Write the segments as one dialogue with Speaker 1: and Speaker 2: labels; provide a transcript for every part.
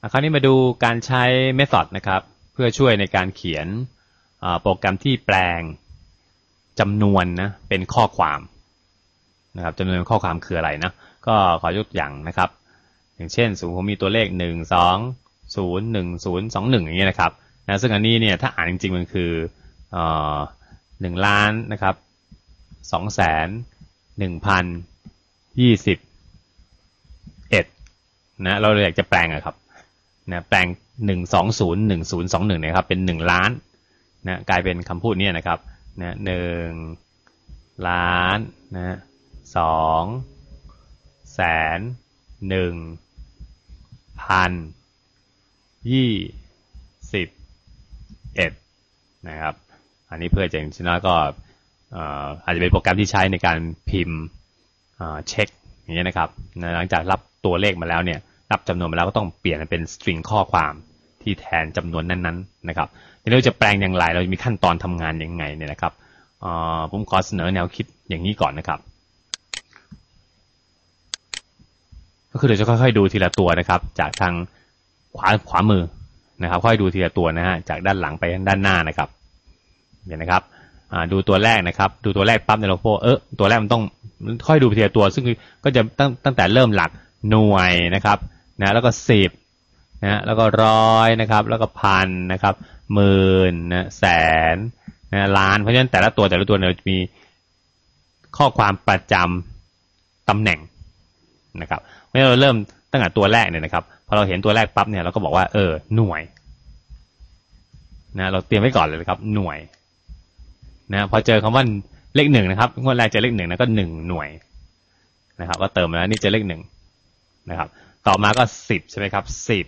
Speaker 1: คราวนี้มาดูการใช้เมธอดนะครับ เพื่อช่วยในการเขียนโปรแกรมที่แปลงจำนวนนะเป็นข้อความนะครับจำนวนข้อความคืออะไรนะก็ขอยกอย่างนะครับ อย่างเช่นสมมติผมมีตัวเลขหนึ่งสองศูนย์หนึ่งศูนย์สองหนึ่งอย่างเงี้ยนะครับนะซึ่งอันนี้เนี่ยถ้าอ่านจริงๆมันคือหนึ่งล้านนะครับสองแสนหนึ่งพันยี่สิบเอ็ดนะเราอยากจะแปลงอะครับ นะแปลงหนึ่งสองศูนย์หนึ่งศูนย์สองหนึ่งนะครับเป็นหนึ่งล้านนะกลายเป็นคำพูดนี้นะครับนะหนึ่งล้านนะสองแสนหนึ่งพันยี่สิบเอ็ดนะครับ อันนี้เพื่อจะอย่างน้อยก็อาจจะเป็นโปรแกรมที่ใช้ในการพิมพ์เช็คอย่างนี้นะครับ หลังจากรับตัวเลขมาแล้วเนี่ย รับจำนวนมาแล้วก็ต้องเปลี่ยนเป็นสตริงข้อความที่แทนจำนวนนั้นๆนนะครับทีนี้เราจะแปลงอย่างไรเราจะมีขั้นตอนทำงานยังไงเนี่ยนะครับผมขอเสนอแนวคิดอย่างนี้ก่อนนะครับ ก็คือเราจะค่อยๆดูทีละตัวนะครับ จากทางขวาขวามือนะครับ ค่อยดูทีละตัวนะฮะจากด้านหลังไปด้านหน้านะครับเห็นนะครับดูตัวแรกนะครับ ดูตัวแรกปั๊บในโลโก้เออตัวแรกมันต้องค่อยดูทีละตัว ซึ่งก็จะตั้งตั้งแต่เริ่มหลักหน่วยนะครับ นะแล้วก็สิบนะแล้วก็ร้อยนะครับ แล้วก็พันนะครับหมื่นนะแสนนะล้านเพราะฉะนั้นแต่ละตัวแต่ละตัวเราจะมีข้อความประจำตำแหน่งนะครับเมื่อเราเริ่มตั้งแต่ตัวแรกเนี่ยนะครับพอเราเห็นตัวแรกปั๊บเนี่ยเราก็บอกว่าเออหน่วยนะเราเตรียมไว้ก่อนเลยครับ หน่วยนะพอเจอคำว่าเลขหนึ่งนะครับงวดแรกเจอเลขหนึ่งนะก็หนึ่งหน่วยนะครับก็เติมแล้วนี่เจอเลขหนึ่งนะครับ ต่อมาก็สิบใช่ไหมครับสิบ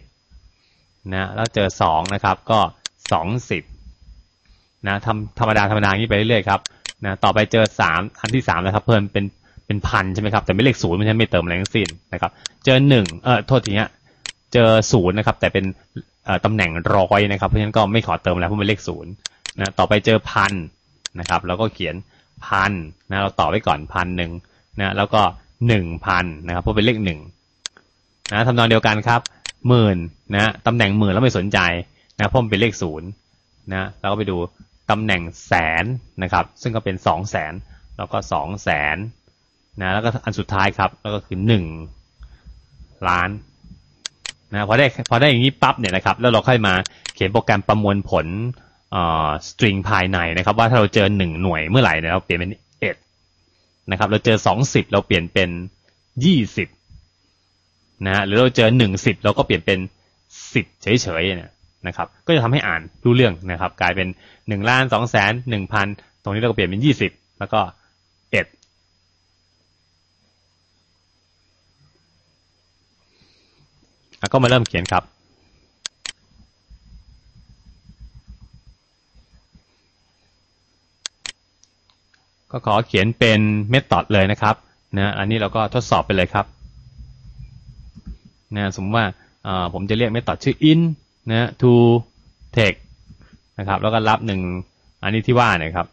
Speaker 1: นะแล้วเจอสองนะครับก็สองสิบนะทำธรรมดาธรรมดาอย่างนี้ไปเรื่อยๆครับนะต่อไปเจอสามอันที่สามนะครับ เพิ่มเป็นเป็นพันใช่ไหมครับแต่ไม่เลขศูนย์มันไม่เติมอะไรทั้งสิ้นนะครับ เจอหนึ่งเออโทษทีเนี้ยเจอศูนย์นะครับ แต่เป็นตำแหน่งร้อยนะครับเพราะฉะนั้นก็ไม่ขอเติมแล้วเพราะเป็นเลขศูนย์นะต่อไปเจอพันนะครับ แล้วก็เขียนพันนะเราต่อไว้ก่อนพันหนึ่งนะแล้วก็หนึ่งพันนะครับเพราะเป็นเลขหนึ่ง นะทำนองเดียวกันครับหมื่นนะตำแหน่งหมื่นแล้วไม่สนใจนะเพราะมันเป็นเลขศูนย์นะเราก็ไปดูตำแหน่งแสนนะครับ ซึ่งก็เป็นสองแสนแล้วก็สองแสนนะแล้วก็อันสุดท้ายครับ แล้วก็คือหนึ่งล้านนะพอได้พอได้อย่างนี้ปั๊บเนี่ยนะครับ แล้วเราค่อยมาเขียนโปรแกรมประมวลผลสตริงภายในนะครับ ว่าถ้าเราเจอหนึ่งหน่วยเมื่อไหร่เนี่ยเราเปลี่ยนเป็นเอ็ดนะครับ เราเจอสองสิบเราเปลี่ยนเป็นยี่สิบ นะฮะหรือเราเจอหนึ่งสิบเราก็เปลี่ยนเป็นสิบเฉยๆเนี่ยนะครับ ก็จะทำให้อ่านรู้เรื่องนะครับ กลายเป็นหนึ่งล้านสองแสนหนึ่งพันตรงนี้เราก็เปลี่ยนเป็นยี่สิบแล้วก็เอ็ดก็มาเริ่มเขียนครับ ก็ขอเขียนเป็นเมธอดเลยนะครับนะอันนี้เราก็ทดสอบไปเลยครับ นะสมมติว่าผมจะเรียกเมธอดชื่อ in นะ to text นะครับ แล้วก็รับหนึ่งอันนี้ที่ว่าเนี่ยครับ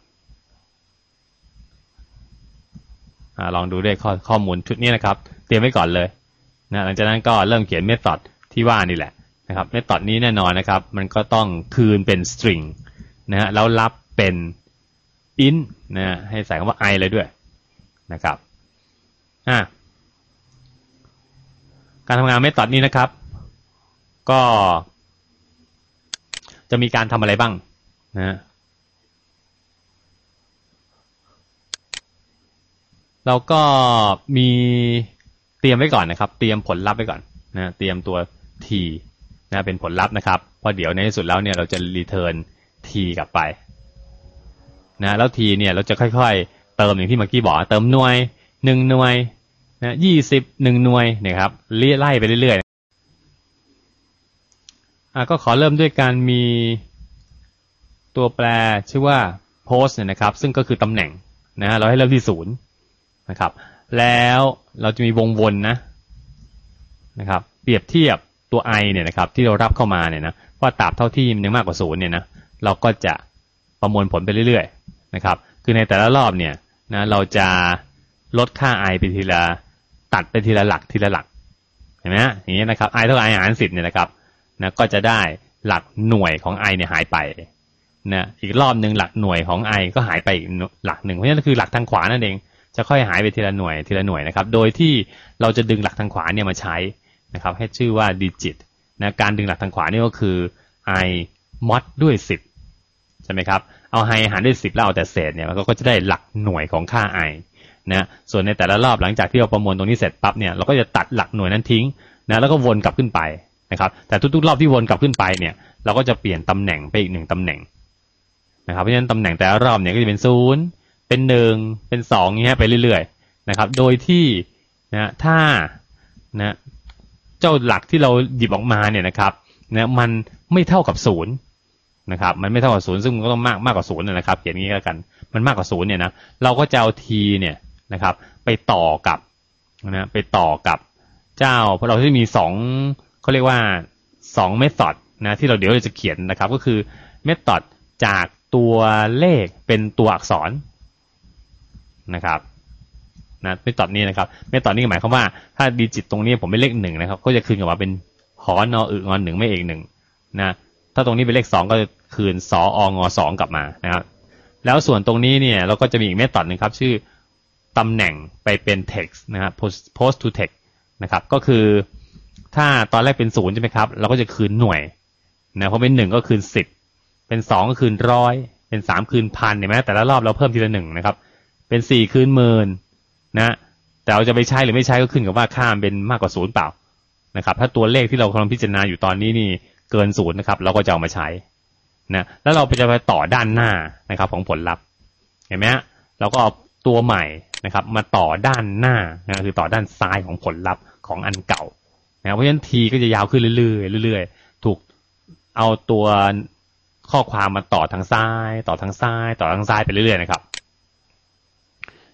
Speaker 1: อลองดูด้วยข้อข้อมูลชุดนี้นะครับ เตรียมไว้ก่อนเลยนะหลังจากนั้นก็เริ่มเขียนเมธอดที่ว่านี่แหละนะครับเมธอดนี้แน่นอนนะครับ มันก็ต้องคืนเป็น string นะฮะแล้วรับเป็น in นะให้ใส่คำว่า i เลยด้วยนะครับอ่า การทำงานเมธอดนี้นะครับ ก็ จะมีการทำอะไรบ้างนะเราก็มีเตรียมไว้ก่อนนะครับ เตรียมผลลัพธ์ไว้ก่อนนะเตรียมตัว t นะเป็นผลลัพธ์นะครับเพราะเดี๋ยวในที่สุดแล้วเนี่ยเราจะรีเทิร์น t กลับไปนะแล้วทีเนี่ยเราจะค่อย ๆ เติมอย่างที่เมื่อกี้บอกเติมหน่วยหนึ่งหน่วย นะยี่สิบหนึ่งหน่วยนะครับไล่ไปเรื่อยๆอะก็ขอเริ่มด้วยการมีตัวแปรชื่อว่า post เนี่ยนะครับ ซึ่งก็คือตำแหน่งนะเราให้เริ่มที่ศูนย์นะครับ แล้วเราจะมีวงวนนะนะครับ เปรียบเทียบตัว i เนี่ยนะครับ ที่เรารับเข้ามาเนี่ยนะว่าตราบเท่าที่มันยังมากกว่าศูนย์เนี่ยนะเราก็จะประมวลผลไปเรื่อยๆนะครับ คือในแต่ละรอบเนี่ยนะเราจะลดค่า i ไปทีละ ตัดไปทีละหลักทีละหลักเห็นไหมฮะอย่างนี้นะครับ i เท่ากับ i หารสิบเนี่ยนะครับนะก็จะได้หลักหน่วยของ i เนี่ยหายไปนะอีกรอบหนึ่งหลักหน่วยของ i ก็หายไปอีกหลักหนึ่งเพราะฉะนั้นคือหลักทางขวานั่นเอง จะค่อยหายไปทีละหน่วยทีละหน่วยนะครับ โดยที่เราจะดึงหลักทางขวาเนี่ยมาใช้นะครับ ให้ชื่อว่า digit นะการดึงหลักทางขวานี่ก็คือ i mod ด้วย 10ใช่ไหมครับเอา i หารด้วย 10 แล้วเอาแต่เศษเนี่ยมันก็จะได้หลักหน่วยของค่า i นะส่วนในแต่ละรอบหลังจากที่เราประมวลตรงนี้เสร็จปั๊บเนี่ยเราก็จะตัดหลักหน่วยนั้นทิ้งนะแล้วก็วนกลับขึ้นไปนะครับ แต่ทุกๆ รอบที่วนกลับขึ้นไปเนี่ย เราก็จะเปลี่ยนตำแหน่งไปอีกหนึ่งตำแหน่งนะครับเพราะฉะนั้นตำแหน่งแต่ละรอบเนี่ยก็จะเป็นศูนย์เป็นหนึ่งเป็นสองเงี้ยไปเรื่อยๆนะครับ โดยที่นะถ้านะเจ้าหลักที่เราหยิบออกมาเนี่ยนะครับนะมันไม่เท่ากับศูนย์นะครับ มันไม่เท่ากับศูนย์ซึ่งมันก็ต้องมากมากกว่าศูนย์นะครับเขียนงี้แล้วกัน มันมากกว่าศูนย์เนี่ยนะเราก็จะเอาทีเนี่ย นะครับ ไปต่อกับนะไปต่อกับเจ้า เพราะเราที่มีสองเขาเรียกว่าสองเมธอดนะที่เราเดี๋ยวเราจะเขียนนะครับ ก็คือเมธอดจากตัวเลขเป็นตัวอักษรนะครับนะเมธอดนี้นะครับเมธอดนี้หมายความว่าถ้าดิจิตตรงนี้ผมเป็นเลขหนึ่งนะครับ ก็จะคืนกลับมาเป็นหอนออึงอนหนึ่งไม่เอกหนึ่งนะถ้าตรงนี้เป็นเลขสองก็จะคืนสอองอสองกลับมานะครับแล้วส่วนตรงนี้เนี่ยเราก็จะมีอีกเมธอดหนึ่งครับ ชื่อ ตำแหน่งไปเป็น text นะครับ post to text นะครับ ก็คือถ้าตอนแรกเป็นศูนย์ใช่ไหมครับ เราก็จะคืนหน่วยนะเพราะเป็นหนึ่งก็คืนสิบเป็นสองก็คืนร้อยเป็นสามคืนพันเห็นไหมแต่ละรอบเราเพิ่มทีละหนึ่งนะครับ เป็นสี่คืนหมื่นนะแต่เราจะไปใช้หรือไม่ใช้ก็ขึ้นกับว่าค่ามเป็นมากกว่าศูนย์เปล่านะครับ ถ้าตัวเลขที่เรากำลังพิจารณาอยู่ตอนนี้นี่เกินศูนย์นะครับเราก็จะเอามาใช้นะแล้วเราไปจะไปต่อด้านหน้านะครับ ของผลลัพธ์เห็นไหมเราก็เอาตัวใหม่ นะครับ มาต่อด้านหน้านะคือต่อด้านซ้ายของผลลัพธ์ของอันเก่านะเพราะฉะนั้นทีก็จะยาวขึ้นเรื่อยๆเรื่อยๆ ถูกเอาตัวข้อความมาต่อทางซ้าย ต่อทางซ้าย ต่อทางซ้ายไปเรื่อยๆนะครับ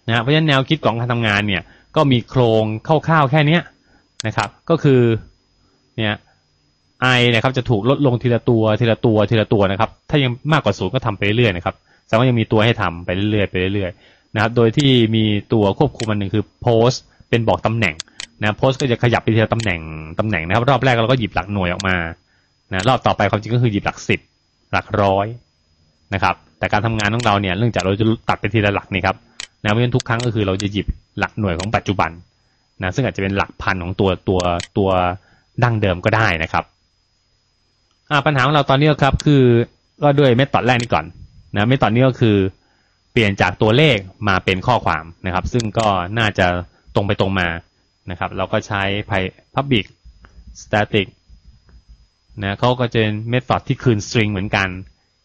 Speaker 1: นะเพราะฉะนั้นแนวคิดของการทำงานเนี่ยก็มีโครงคร่าวๆแค่เนี้ยนะครับ ก็คือเนี่ยไอนะครับจะถูกลดลงทีละตัวทีละตัวทีละตัวนะครับ ถ้ายังมากกว่าศูนย์ก็ทำไปเรื่อยๆนะครับแสดงว่ายังมีตัวให้ทำไปเรื่อยๆไปเรื่อยๆ นะครับ โดยที่มีตัวควบคุมอันหนึ่งคือโพสเป็นบอกตำแหน่งนะโพสก็จะขยับไปทีละตำแหน่งตำแหน่งนะครับ รอบแรกเราก็หยิบหลักหน่วยออกมานะรอบต่อไปความจริงก็คือหยิบหลักสิบหลักร้อยนะครับ แต่การทำงานของเราเนี่ยเนื่องจากเราจะตัดไปทีละหลักนี่ครับนะเพราะฉะนั้นทุกครั้งก็คือเราจะหยิบหลักหน่วยของปัจจุบันนะซึ่งอาจจะเป็นหลักพันของตัวตัวตัวดั้งเดิมก็ได้นะครับปัญหาของเราตอนนี้ครับคือก็ด้วยเมธอดแรกนี้ก่อนนะเมธอดนี้ก็คือ เปลี่ยนจากตัวเลขมาเป็นข้อความนะครับ ซึ่งก็น่าจะตรงไปตรงมานะครับ เราก็ใช้ public static นะเขาก็จะเป็นเมธอดที่คืน string เหมือนกัน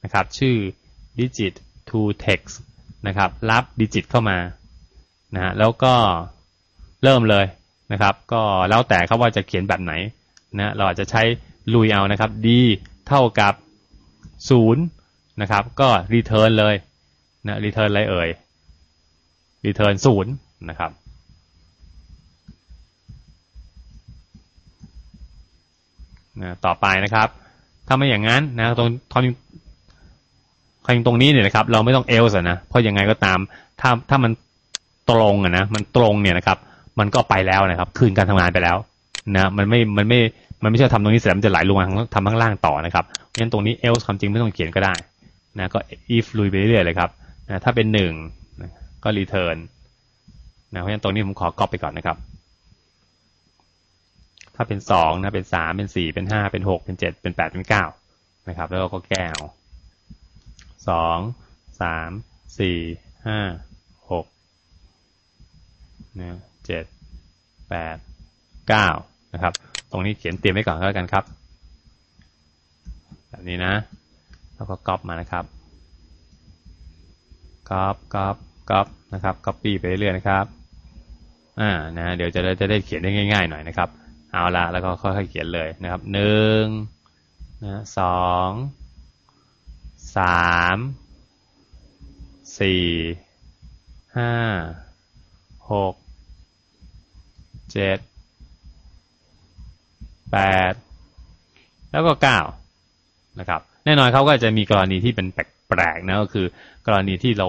Speaker 1: นะครับ ชื่อ digit to text นะครับ รับดิจิตเข้ามานะฮะแล้วก็เริ่มเลยนะครับ ก็แล้วแต่เขาว่าจะเขียนแบบไหนนะเราอาจจะใช้ลุยเอานะครับ d เท่ากับศูนย์นะครับ ก็ return เลย นะ return อะไรเอ่ย return ศูนย์นะครับนะต่อไปนะครับ ถ้าไม่อย่างนั้นนะตรงทอนคงตรงนี้เนี่ยนะครับ เราไม่ต้องเอลส์นะเพราะยังไงก็ตาม ถ้าถ้ามันตรงอะนะมันตรงเนี่ยนะครับ มันก็ไปแล้วนะครับ คืนการทำงานไปแล้วนะมันไม่มันไม่มันไม่ใช่ทำตรงนี้เสร็จมันจะไหลลงมาทำข้างล่างต่อนะครับเพราะฉะนั้นตรงนี้ else ความจริงไม่ต้องเขียนก็ได้นะก็ if ลุยไปเรื่อยเลยครับ นะถ้าเป็นหนึ่งก็ return นะเพราะฉะนั้นตรงนี้ผมขอ copy ไปก่อนนะครับ ถ้าเป็นสองนะเป็นสามเป็นสี่เป็นห้าเป็นหกเป็นเจ็ดเป็นแปดเป็นเก้านะครับ แล้วเราก็แก้เอาสองสามสี่ห้าหกนะเจ็ดแปดเก้านะครับ ตรงนี้เขียนเตรียมไว้ก่อนก็แล้วกันครับ แบบนี้นะ แล้วก็ก๊อปมานะครับ ก๊อปก๊อปก๊อปนะครับก๊อปปี้ไปเรื่อยๆนะครับอ่านะเดี๋ยวจะได้จะได้เขียนได้ง่าย ๆ หน่อยนะครับเอาละแล้วก็ค่อยๆเขียนเลยนะครับหนึ่งนะสองสามสี่ห้าหกเจ็ดแปดแล้วก็เก้านะครับ แน่นอนเขาก็จะมีกรณีที่เป็นแปลกๆนะก็คือ กรณีที่เรา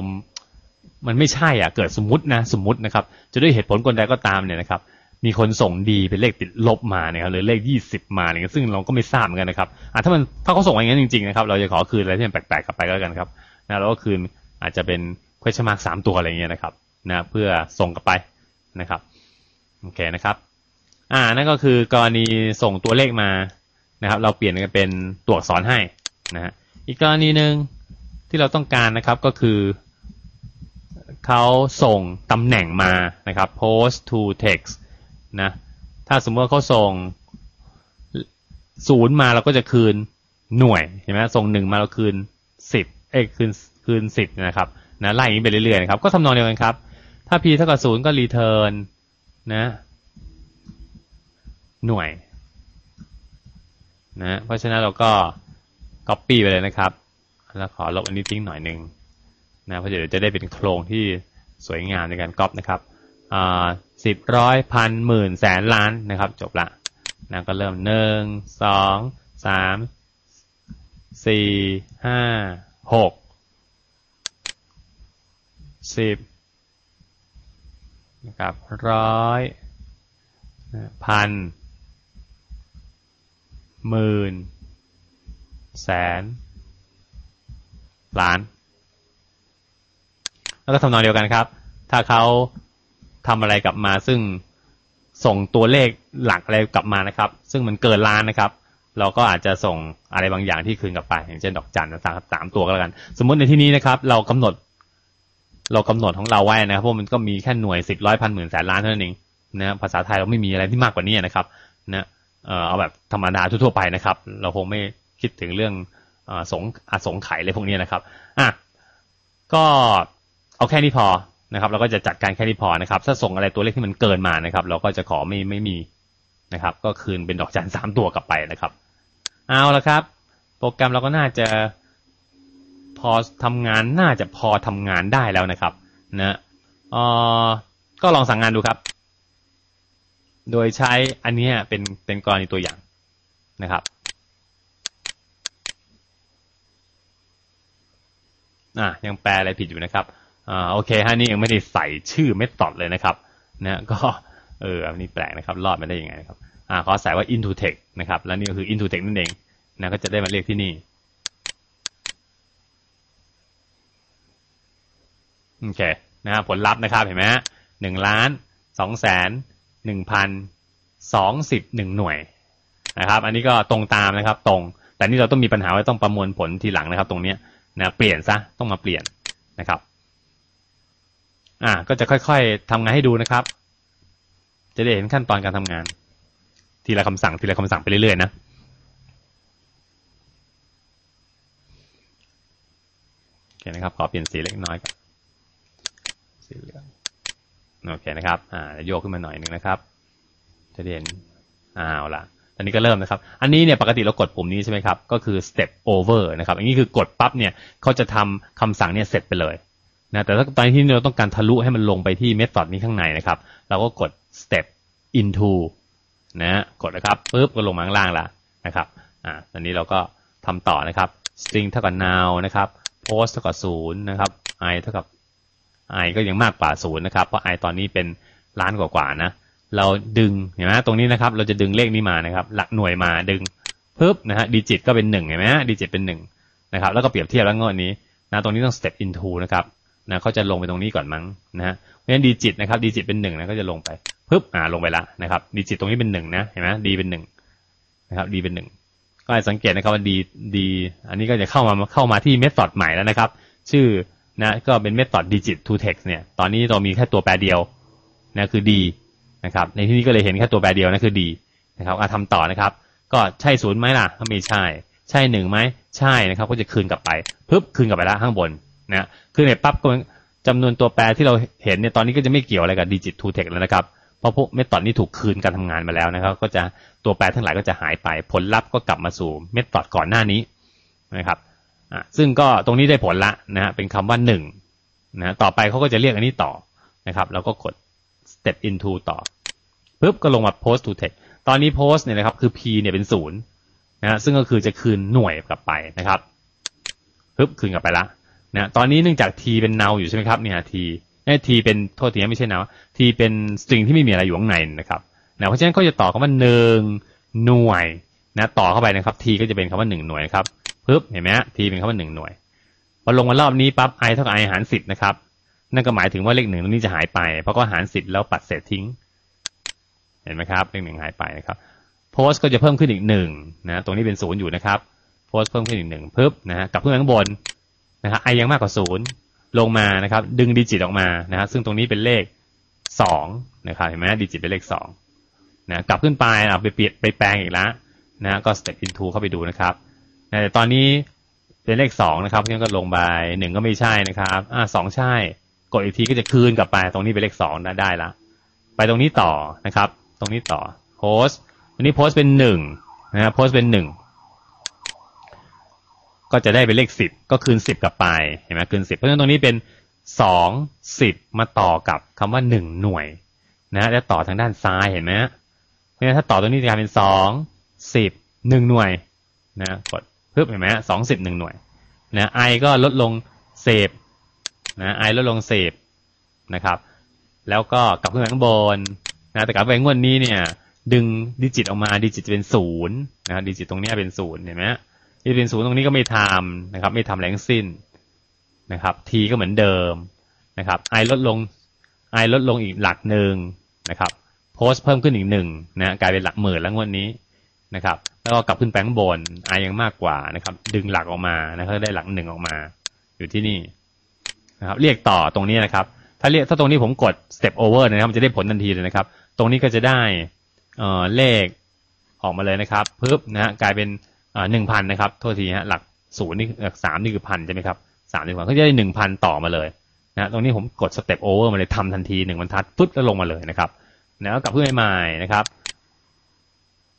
Speaker 1: มันไม่ใช่อะ เกิดสมมตินะสมมตินะครับ จะด้วยเหตุผลคนใดก็ตามเนี่ยนะครับ มีคนส่งดีเป็นเลขติดลบมาเนี่ยครับหรือเลขยี่สิบมาเงี้ยซึ่งเราก็ไม่ทราบเหมือนกันนะครับอ่าถ้ามันถ้าเขาส่งอย่างนั้นจริงๆนะครับ เราจะขอคืนอะไรที่มันแปลกๆกลับไปก็แล้วกันครับนะแล้วก็คืนอาจจะเป็น question mark สามตัวอะไรเงี้ยนะครับนะเพื่อส่งกลับไปนะครับโอเคนะครับ อ่านั่นก็คือกรณีส่งตัวเลขมานะครับ เราเปลี่ยนกันเป็นตัวอักษรให้นะฮะอีกกรณีหนึ่ง ที่เราต้องการนะครับก็คือเขาส่งตำแหน่งมานะครับ post to text นะถ้าสมมติว่าเขาส่งศูนย์มาเราก็จะคืนหน่วยเห็นไหมส่งหนึ่งมาเราคืนสิบเอ้คืนคืนสิบนะครับนะไล่อย่างนี้ไปเรื่อยๆนะครับก็ทำนองเดียวกันครับ ถ้า p เท่ากับศูนย์ก็ return นะหน่วยนะเพราะฉะนั้นเราก็ copy ไปเลยนะครับ แล้วขอลบอันนี้ทิ้งหน่อยหนึ่งนะเพราะเดี๋ยวจะได้เป็นโครงที่สวยงามในการก๊อปนะครับสิบร้อยพันหมื่นแสนล้านนะครับจบละนะก็เริ่มหนึ่งสองสามสี่ห้าหกสิบนะครับร้อยพันหมื่นแสน ล้าน แล้วก็ทำนองเดียวกันครับ ถ้าเขาทำอะไรกลับมา ซึ่งส่งตัวเลขหลักอะไรกลับมานะครับ ซึ่งมันเกินล้านนะครับ เราก็อาจจะส่งอะไรบางอย่างที่คืนกลับไป อย่างเช่นดอกจันทร์สามสามตัวก็แล้วกัน สมมติในที่นี้นะครับ เรากำหนด เรากำหนดของเราไว้นะครับเพราะมันก็มีแค่หน่วยสิบร้อยพันหมื่นแสนล้านเท่านั้นเองนะภาษาไทยเราไม่มีอะไรที่มากกว่านี้นะครับ นะเอาแบบธรรมดาทั่วๆไปนะครับ เราคงไม่คิดถึงเรื่อง สงอสงไขอะไรพวกนี้นะครับอะก็เอาแค่นี้พอนะครับ เราก็จะจัดการแค่นี้พอนะครับ ถ้าส่งอะไรตัวเลขที่มันเกินมานะครับ เราก็จะขอไม่ไม่มีนะครับ ก็คืนเป็นดอกจันสามตัวกลับไปนะครับ เอาละครับ โปรแกรมเราก็น่าจะพอทำงานน่าจะพอทำงานได้แล้วนะครับ นะเออก็ลองสั่งงานดูครับ โดยใช้อันนี้เป็นเป็นกรณีตัวอย่างนะครับ อะยังแปลอะไรผิดอยู่นะครับอ่าโอเคฮะนี่ยังไม่ได้ใส่ชื่อเมธอดเลยนะครับนะก็เอออันนี้แปลกนะครับ รอดมาได้ยังไงครับอ่าขอใส่ว่า into text นะครับแล้วนี่ก็คือ into text นั่นเองนะก็จะได้มาเรียกที่นี่โอเคนะครับผลลัพธ์นะครับเห็นไหมฮะหนึ่งล้านสองแสนหนึ่งพันสองสิบหนึ่งหน่วยนะครับ อันนี้ก็ตรงตามนะครับ ตรง แต่นี่เราต้องมีปัญหาว่าต้องประมวลผลทีหลังนะครับ ตรงเนี้ย นะเปลี่ยนซะต้องมาเปลี่ยนนะครับอ่าก็จะค่อยๆทำงานให้ดูนะครับ จะได้เห็นขั้นตอนการทำงาน ทีละคำสั่งทีละคำสั่งไปเรื่อยๆนะโอเคนะครับขอเปลี่ยนสีเล็กน้อยก่อนสีเหลืองโอเคนะครับอ่าโยกขึ้นมาหน่อยหนึ่งนะครับ จะเด่นอ้าวละ อันนี้ก็เริ่มนะครับ อันนี้เนี่ยปกติเรากดปุ่มนี้ใช่ไหมครับ ก็คือ step over นะครับ อันนี้คือกดปั๊บเนี่ยเขาจะทำคำสั่งเนี่ยเสร็จไปเลยนะแต่ถ้าตอนที่เราต้องการทะลุให้มันลงไปที่เมธอดนี้ข้างในนะครับ เราก็กด step into นะกดนะครับปุ๊บก็ลงมาข้างล่างละนะครับอ่าตอนนี้เราก็ทำต่อนะครับ string เท่ากับ now นะครับ post เท่ากับศูนย์นะครับ i เท่ากับ i ก็ยังมากกว่าศูนย์นะครับ เพราะ i ตอนนี้เป็นล้านกว่าๆนะ เราดึงเห็นไหมตรงนี้นะครับ เราจะดึงเลขนี้มานะครับ หลักหน่วยมาดึงปึ๊บนะฮะดิจิตก็เป็นหนึ่งเห็นไหมดิจิตเป็นหนึ่งนะครับ แล้วก็เปรียบเทียบแล้วงวดนี้นะตรงนี้ต้อง step into นะครับนะเขาจะลงไปตรงนี้ก่อนมั้งนะฮะเพราะฉะนั้นดิจิตนะครับดิจิตเป็นหนึ่งนะก็จะลงไปปึ๊บอ่าลงไปละนะครับดิจิตตรงนี้เป็นหนึ่งนะเห็นไหมดีเป็นหนึ่งนะครับดีเป็นหนึ่งก็สังเกตนะครับว่าดีดี อันนี้ก็จะเข้ามาเข้ามาที่เมธอดใหม่แล้วนะครับ ชื่อนะก็เป็นเมธอดดิจิต to text เนี่ยตอนนี้เรามีแค่ตัวแปรเดียวนะคือดี นะครับ ในที่นี้ก็เลยเห็นแค่ตัวแปรเดียวนะคือดีนะครับอาทำต่อนะครับ ก็ใช่ศูนย์ไหมล่ะถ้าไม่ใช่ ใช่หนึ่งไหมใช่นะครับ ก็จะคืนกลับไปปึ๊บคืนกลับไปแล้วข้างบนนะคืนเสร็จปั๊บก็จำนวนตัวแปรที่เราเห็นเนี่ยตอนนี้ก็จะไม่เกี่ยวอะไรกับดิจิตทูเทคแล้วนะครับเพราะพวกเมธอดนี้ถูกคืนการทำงานมาแล้วนะครับ ก็จะตัวแปรทั้งหลายก็จะหายไป ผลลัพธ์ก็กลับมาสู่เมธอดก่อนหน้านี้นะครับอ่าซึ่งก็ตรงนี้ได้ผลละนะฮะเป็นคำว่าหนึ่งนะต่อไปเขาก็จะเรียกอันนี้ต่อนะครับ แล้วก็กด step into ต่อปุ๊บก็ลงมา post to text ตอนนี้ post เนี่ยนะครับคือ p เนี่ยเป็นศูนย์นะซึ่งก็คือจะคืนหน่วยกลับไปนะครับปุ๊บคืนกลับไปละนะตอนนี้เนื่องจาก t เป็น now อยู่ใช่ไหมครับเนี่ย t เนี่ย t เป็นโทษทีไม่ใช่ now t เป็น string ที่ไม่มีอะไรอยู่ข้างในนะครับนะเพราะฉะนั้นก็จะต่อคำว่าหนึ่งหน่วยนะต่อเข้าไปนะครับ t ก็จะเป็นคำว่าหนึ่งหน่วยนะครับปึ๊บเห็นไหมฮะ t เป็นคำว่าหนึ่งหน่วยพอลงมารอบนี้ปั๊บ i เท่ากับ i หารสิบนะครับ นั่นก็หมายถึงว่าเลขหนึ่งตรงนี้จะหายไป เพราะก็หารสิบแล้วปัดเศษทิ้ง เห็นไหมครับ เลขหนึ่งหายไปนะครับ post ก็จะเพิ่มขึ้นอีกหนึ่งนะ ตรงนี้เป็นศูนย์อยู่นะครับ post เพิ่มขึ้นอีกหนึ่งปึ๊บนะฮะกับเพื่อนข้างบนนะครับ i ยังมากกว่าศูนย์ลงมานะครับ ดึงดิจิตออกมานะครับซึ่งตรงนี้เป็นเลขสองนะครับเห็นไหมดิจิตเป็นเลขสองนะกลับขึ้นไปเอาไปเปลี่ยนไปแปลงอีกแล้วนะก็ step into เข้าไปดูนะครับนะแต่ตอนนี้เป็นเลขสองนะครับเพราะฉะนั้นก็ลงไปหนึ่งก็ไม่ใช่นะครับอ่าสองใช่ กดอีกทีก็จะคืนกลับไป ตรงนี้เป็นเลขสองได้ได้ละ ไปตรงนี้ต่อนะครับ ตรงนี้ต่อโพสอันนี้โพสเป็นหนึ่งนะโพสเป็นหนึ่งก็จะได้เป็นเลขสิบก็คืนสิบกลับไปเห็นไหมคืนสิบเพราะฉะนั้นตรงนี้เป็นสองสิบมาต่อกับคำว่าหนึ่งหน่วยนะแล้วต่อทางด้านซ้ายเห็นไหมเพราะฉะนั้นถ้าต่อตรงนี้จะกลายเป็นสองสิบหนึ่งหน่วยนะกดปึ๊บเห็นไหมสองสิบหนึ่งหน่วยนะไอก็ลดลงเศษ นะไอลดลงเศษนะครับ แล้วก็กลับขึ้นมาข้างบนนะแต่กลับไปงวดนี้เนี่ย ดึงดิจิตออกมาดิจิตเป็นศูนย์นะครับดิจิตตรงนี้เป็นศูนย์เห็นไหมดิจิตเป็นศูนย์ตรงนี้ก็ไม่ทำนะครับ ไม่ทำแรงสิ้นนะครับทีก็เหมือนเดิมนะครับไอลดลงไอลดลงอีกหลักหนึ่งนะครับโพสเพิ่มขึ้นอีกหนึ่งนะกลายเป็นหลักหมื่นแล้วงวดนี้นะครับ แล้วก็กลับขึ้นแปงบนไอยังมากกว่านะครับ ดึงหลักออกมานะครับได้หลักหนึ่งออกมา อยู่ที่นี่ นะครับเรียกต่อตรงนี้นะครับ ถ้าเรียกถ้าตรงนี้ผมกด step over นะครับมันจะได้ผลทันทีเลยนะครับ ตรงนี้ก็จะได้เอ่อเลขออกมาเลยนะครับปึ๊บนะฮะกลายเป็นหนึ่งพันนะครับโทษทีฮะหลักศูนย์นี่หลักสามนี่คือพันใช่ไหมครับสามดีกว่าก็จะได้หนึ่งพันต่อมาเลยนะตรงนี้ผมกดสเต็ปโอเวอร์มาเลยทำทันทีหนึ่งบรรทัดปุ๊บแล้วลงมาเลยนะครับแล้วกลับเพื่อนใหม่นะครับ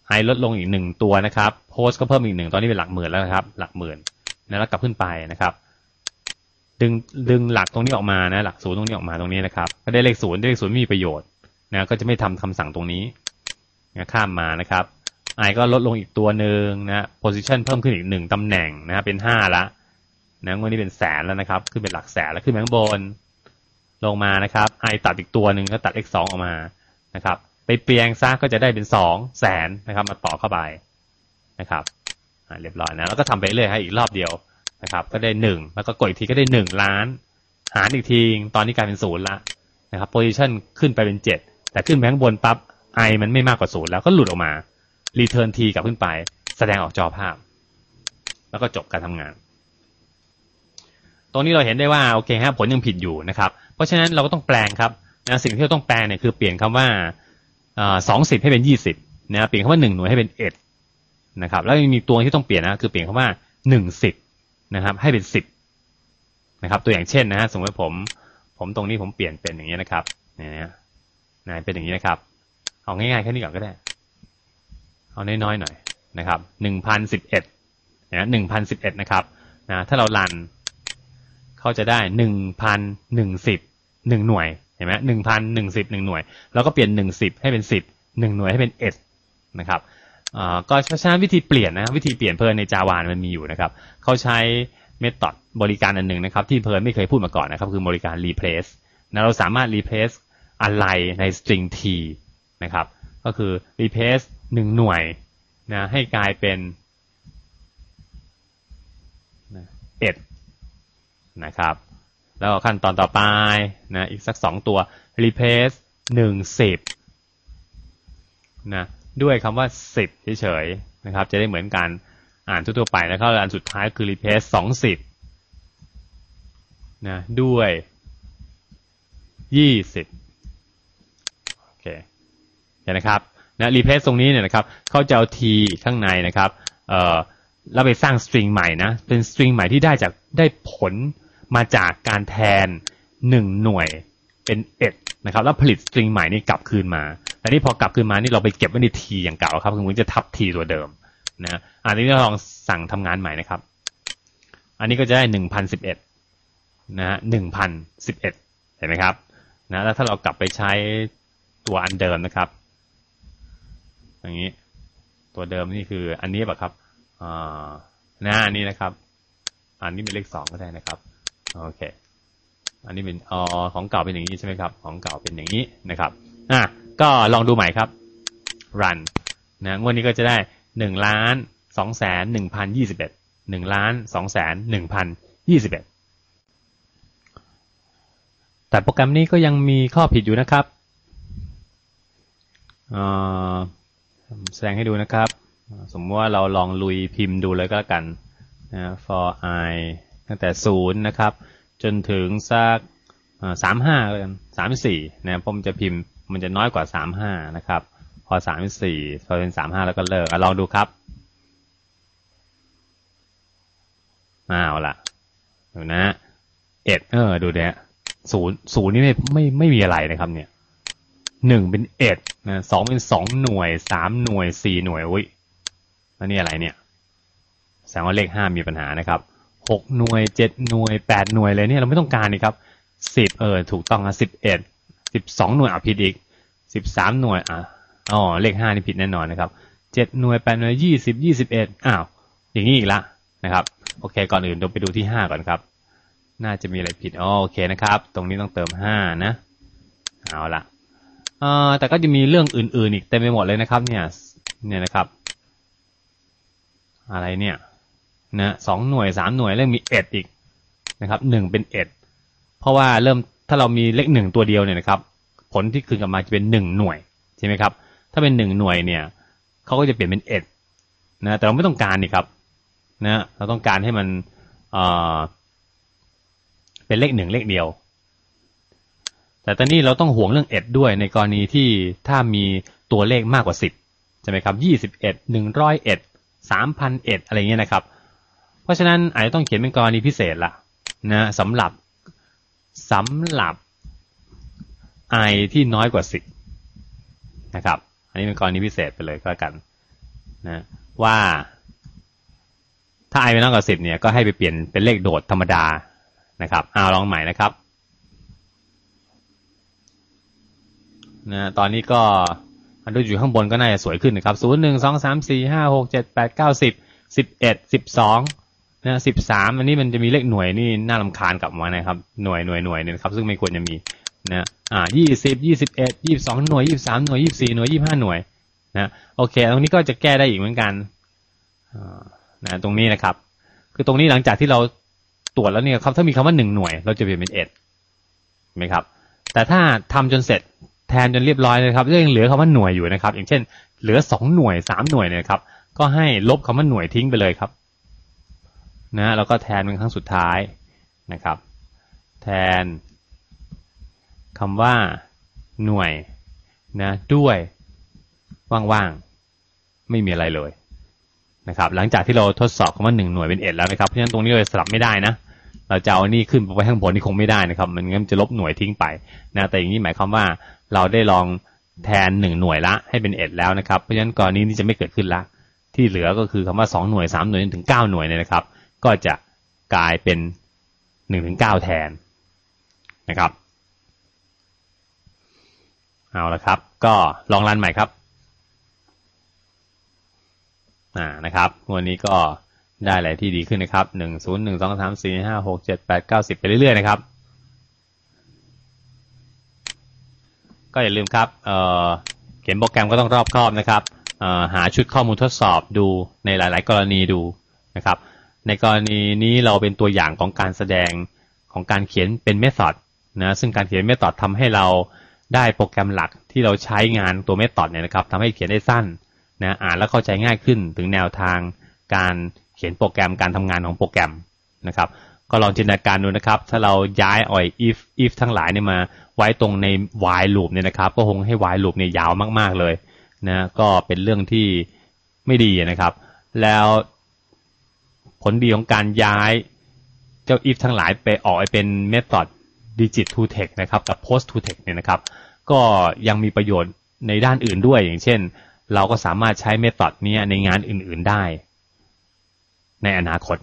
Speaker 1: ไอลดลงอีกหนึ่งตัวนะครับโพสก็เพิ่มอีกหนึ่งตอนนี้เป็นหลักหมื่นแล้วนะครับ หลักหมื่นแล้วกลับขึ้นไปนะครับ ดึงดึงหลักตรงนี้ออกมานะหลักศูนย์ตรงนี้ออกมาตรงนี้นะครับก็ได้เลขศูนย์ได้เลขศูนย์ไม่มีประโยชน์นะก็จะไม่ทำคำสั่งตรงนี้นะข้ามมานะครับไอก็ลดลงอีกตัวหนึ่งนะ position เพิ่มขึ้นอีกหนึ่งตำแหน่งนะเป็นห้าละนะวันนี้เป็นแสนแล้วนะครับ ขึ้นเป็นหลักแสนแล้วขึ้นไปข้างบน ลงมานะครับไอตัดอีกตัวหนึ่งก็ตัดเลขสองออกมานะครับ ไปเปลี่ยนซะก็จะได้เป็นสองแสนนะครับ มาต่อเข้าไปนะครับเรียบร้อยนะแล้วก็ทำไปเรื่อยให้อีกรอบเดียว นะครับ ก็ได้หนึ่งแล้วก็กดอีกทีก็ได้หนึ่งล้าน หารอีกทีตอนนี้กลายเป็นศูนย์ละนะครับ position ขึ้นไปเป็นเจ็ดแต่ขึ้นไปข้างบนปั๊บไอมันไม่มากกว่าศูนย์แล้วก็หลุดออกมา return t กลับขึ้นไป แสดงออกจอภาพ แล้วก็จบการทำงาน ตรงนี้เราเห็นได้ว่าโอเคฮะผลยังผิดอยู่นะครับ เพราะฉะนั้นเราก็ต้องแปลงครับนะสิ่งที่เราต้องแปลงเนี่ยคือเปลี่ยนคำว่าสองสิบให้เป็นยี่สิบนะเปลี่ยนคำว่าหนึ่งหน่วยให้เป็นเอ็ดนะครับแล้วมีตัวที่ต้องเปลี่ยนนะคือเปลี่ยนคำว่าหนึ่งสิบ นะครับ ให้เป็นสิบนะครับ ตัวอย่างเช่นนะฮะสมมติผม ผมตรงนี้ผมเปลี่ยนเป็นอย่างนี้นะครับเนี่ยนะเป็นอย่างนี้นะครับ เอาง่ายๆแค่นี้ก่อนก็ได้ เอาน้อยๆหน่อยนะครับหนึ่งพันสิบเอ็ดนะหนึ่งพันสิบเอ็ดนะครับนะถ้าเราลันเขาจะได้หนึ่งพันหนึ่งสิบหนึ่งหน่วยเห็นไหมหนึ่งพันหนึ่งสิบหนึ่งหน่วย แล้วก็เปลี่ยนหนึ่งสิบให้เป็นสิบหนึ่งหน่วยให้เป็นเอ็ดนะครับ ก็ใช้วิธีเปลี่ยนนะวิธีเปลี่ยนเพลินในจาวานมันมีอยู่นะครับเขาใช้เมธอดบริการอันหนึ่งนะครับ ที่เพลินไม่เคยพูดมาก่อนนะครับ คือบริการ replace นะเราสามารถ replace อะไรใน string t นะครับ ก็คือ replace หนึ่งหน่วยนะให้กลายเป็นเอ็ดนะครับ แล้วขั้นตอนต่อไปนะอีกสักสองตัว replace หนึ่งสิบนะ ด้วยคำว่าสิบเฉยๆนะครับ จะได้เหมือนกันอ่านทั่วๆไปแล้วก็อันสุดท้ายคือ replace สองสิบนะด้วยยี่สิบโอเคเห็นนะครับนะรีเพลซตรงนี้เนี่ยนะครับเขาจะเอา t ข้างในนะครับเอ่อแล้วไปสร้างสตริงใหม่นะเป็นสตริงใหม่ที่ได้จากได้ผลมาจากการแทนหนึ่งหน่วยเป็นเอ็ดนะครับ แล้วผลิตสตริงใหม่นี้กลับคืนมา แต่นี่พอกลับคืนมานี่เราไปเก็บไว้ในทีอย่างเก่าครับคือมันจะทับทีตัวเดิมนะอันนี้เราลองสั่งทำงานใหม่นะครับ อันนี้ก็จะได้หนึ่งพันสิบเอ็ดนะฮะหนึ่งพันสิบเอ็ดเห็นไหมครับนะแล้วถ้าเรากลับไปใช้ตัวอันเดิมนะครับ อย่างนี้ ตัวเดิมนี่คืออันนี้แบบครับอ่าหน้านี้นะครับ อันนี้เป็นเลขสองก็ได้นะครับโอเค อันนี้เป็นอ๋อของเก่าเป็นอย่างนี้ใช่ไหมครับ ของเก่าเป็นอย่างนี้นะครับอะ ก็ลองดูใหม่ครับ run นะงวดนี้ก็จะได้หนึ่งล้านสองแสนหนึ่งพันยี่สิบเอ็ดหนึ่งล้านสองแสนหนึ่งพันยี่สิบเอ็ดแต่โปรแกรมนี้ก็ยังมีข้อผิดอยู่นะครับแสดงให้ดูนะครับ สมมติว่าเราลองลุยพิมพ์ดูเลยก็แล้วกันนะ for i ตั้งแต่ศูนย์นะครับ จนถึงสักสามห้าเลยกันสามสี่นะผมจะพิมพ์ มันจะน้อยกว่าสามห้านะครับ พอสามสี่พอเป็นสามห้าแล้วก็เลิกอลองดูครับอ้าวละดูนะเอ็ดเออ ดูเนี่ยศูนย์ศูนย์นี่ไม่ไม่ไม่มีอะไรนะครับเนี่ยหนึ่งเป็นเอ็ดนะสองเป็นสองหน่วยสามหน่วยสี่หน่วยอุ้ยแล้วนี่อะไรเนี่ยแสดงว่าเลขห้ามีปัญหานะครับหกหน่วยเจ็ดหน่วยแปดหน่วยเลยเนี่ยเราไม่ต้องการนี่ครับสิบเออถูกต้องอะสิบเอ็ด สิบสองหน่วยอะผิดอีกสิบสามหน่วยอะอ๋อเลขห้านี่ผิดแน่นอนนะครับเจ็ดหน่วยแปดหน่วยยี่สิบยี่สิบเอ็ดอ้าวอย่างนี้อีกละนะครับ โอเค ก่อนอื่นเราไปดูที่ห้าก่อนครับ น่าจะมีอะไรผิดอ๋อโอเคนะครับ ตรงนี้ต้องเติมห้านะเอาละเอ่อแต่ก็จะมีเรื่องอื่นๆอีกเต็มไปหมดเลยนะครับ เนี่ย เนี่ยนะครับ อะไรเนี่ยนะสองหน่วยสามหน่วยเริ่มมีเอ็ดอีกนะครับหนึ่งเป็นเอ็ดเพราะว่าเริ่ม ถ้าเรามีเลขหนึ่งตัวเดียวเนี่ยนะครับผลที่คืนกลับมาจะเป็นหนึ่งหน่วยใช่ไหมครับ ถ้าเป็นหนึ่งหน่วยเนี่ยเขาก็จะเปลี่ยนเป็นเอ็ดนะแต่เราไม่ต้องการนี่ครับนะเราต้องการให้มันเอ่อเป็นเลขหนึ่งเลขเดียว แต่ตอนนี้เราต้องห่วงเรื่องเอ็ดด้วยในกรณีที่ถ้ามีตัวเลขมากกว่าสิบใช่ไหมครับยี่สิบเอ็ดหนึ่งร้อยเอ็ดสามพันเอ็ดอะไรเงี้ยนะครับ เพราะฉะนั้นอาจจะต้องเขียนเป็นกรณีพิเศษละนะสำหรับ สำหรับไอที่น้อยกว่าสิบนะครับ อันนี้เป็นกรณีพิเศษไปเลยก็กันนะว่า ถ้าไอไม่น้อยกว่าสิบเนี่ยก็ให้ไปเปลี่ยนเป็นเลขโดดธรรมดานะครับเอาลองใหม่นะครับนะตอนนี้ก็อันดูอยู่ข้างบนก็น่าจะสวยขึ้นนะครับศูนย์หนึ่งสองสามสี่ห้าหกเจ็ดแปดเก้าสิบสิบเอ็ดสิบสอง นะสิบสามอันนี้มันจะมีเลขหน่วยนี่น่าลำคาญกลับมานะครับ หน่วยหน่วยหน่วยเนี่ยครับ ซึ่งไม่ควรจะมีนะอ่ายี่สิบยี่สิบเอ็ดยี่สิบสองหน่วยยี่สิบสามหน่วยยี่สิบสี่หน่วยยี่สิบห้าหน่วยนะโอเค ตรงนี้ก็จะแก้ได้อีกเหมือนกันนะตรงนี้นะครับ คือตรงนี้หลังจากที่เราตรวจแล้วเนี่ยครับถ้ามีคำว่าหนึ่งหน่วย เราจะเปลี่ยนเป็นเอ็ดไหมครับ แต่ถ้าทำจนเสร็จแทนจนเรียบร้อยเลยครับยังเหลือคำว่าหน่วยอยู่นะครับ อย่างเช่น เหลือสองหน่วยสามหน่วยเนี่ยครับ ก็ให้ลบคำว่าหน่วยทิ้งไปเลยครับ นะแล้วก็แทนเป็นครั้งสุดท้ายนะครับ แทนคำว่าหน่วยนะด้วยว่างๆ ไม่มีอะไรเลยนะครับ หลังจากที่เราทดสอบคำว่าหนึ่งหน่วยเป็นเอ็ดแล้วนะครับ เพราะฉะนั้นตรงนี้เราสลับไม่ได้นะ เราจะเอานี่ขึ้นไปข้างบนนี่คงไม่ได้นะครับ มันงั้นจะลบหน่วยทิ้งไปนะ แต่อย่างนี้หมายความว่าเราได้ลองแทนหนึ่งหน่วยละให้เป็นเอ็ดแล้วนะครับ เพราะฉะนั้นกรณีนี้จะไม่เกิดขึ้นละ ที่เหลือก็คือคำว่าสองหน่วยสามหน่วยถึงเก้าหน่วยเนี่ยนะครับ ก็จะกลายเป็นหนึ่งถึงเก้าแทนนะครับเอาละครับ ก็ลองรันใหม่ครับอ่านะครับวันนี้ก็ได้หลายที่ดีขึ้นนะครับหนึ่งศูนย์หนึ่งสองสามสี่ห้าหกเจ็ดแปดเก้าสิบไปเรื่อยๆนะครับ ก็อย่าลืมครับเเขียนโปรแกรมก็ต้องรอบคอบนะครับหาชุดข้อมูลทดสอบดูในหลาย ๆ กรณีดูนะครับ ในกรณีนี้เราเป็นตัวอย่างของการแสดงของการเขียนเป็นเมธอดนะซึ่งการเขียนเมธอดทำให้เราได้โปรแกรมหลักที่เราใช้งานตัวเมธอดเนี่ยนะครับทำให้เขียนได้สั้นนะอ่านแล้วเข้าใจง่ายขึ้นถึงแนวทางการเขียนโปรแกรมการทำงานของโปรแกรมนะครับ ก็ลองจินตนาการดูนะครับ ถ้าเราย้ายอ่อย if if ทั้งหลายเนี่ยมาไว้ตรงใน while loop เนี่ยนะครับ ก็คงให้ while loop เนี่ยยาวมากๆเลยนะก็เป็นเรื่องที่ไม่ดีนะครับ แล้ว ผลดีของการย้ายเจ้าอีฟทั้งหลายไปออกไปเป็นเมธอดดิจิตทูเทคนะครับกับโพสต์ทูเทคเนี่ยนะครับ ก็ยังมีประโยชน์ในด้านอื่นด้วยอย่างเช่น เราก็สามารถใช้เมธอดนี้ในงานอื่น ๆได้ ในอนาคต